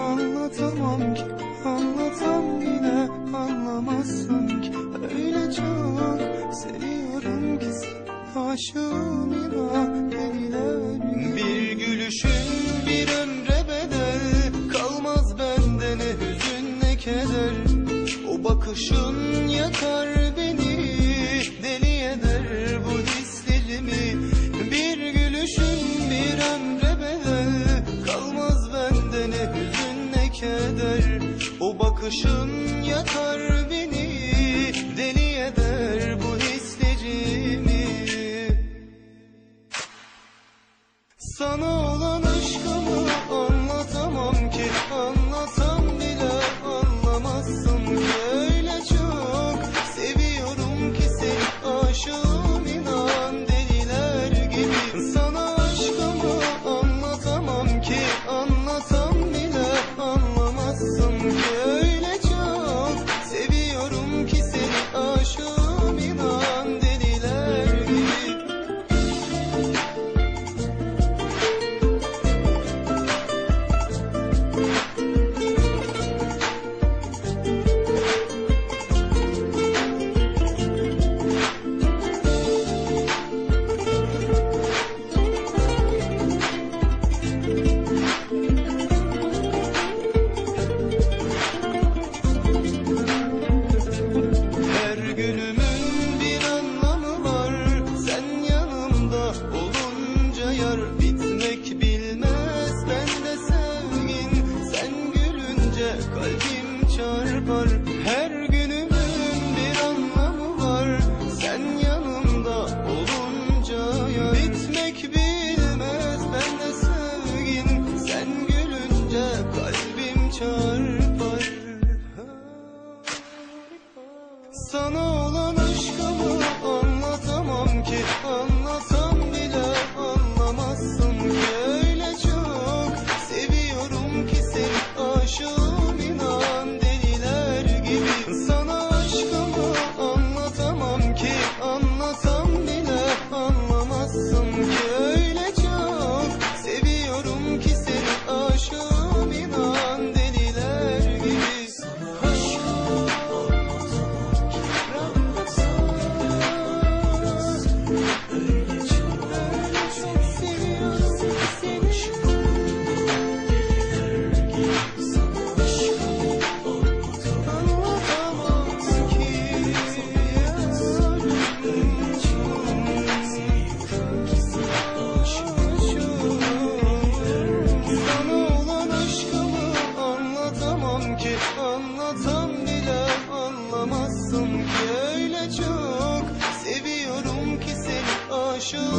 Anlatamam ki Anlatam bile anlamazsın ki. Öyle çok seviyorum ki Aşığım inan Bakışın yakar beni Deli eder bu hislerimi. Bir gülüşün bir ömre bedel Kalmaz bende ne hüzün ne keder. O bakışın yakar beni Deli eder bu hislerimi. Sana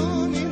morning.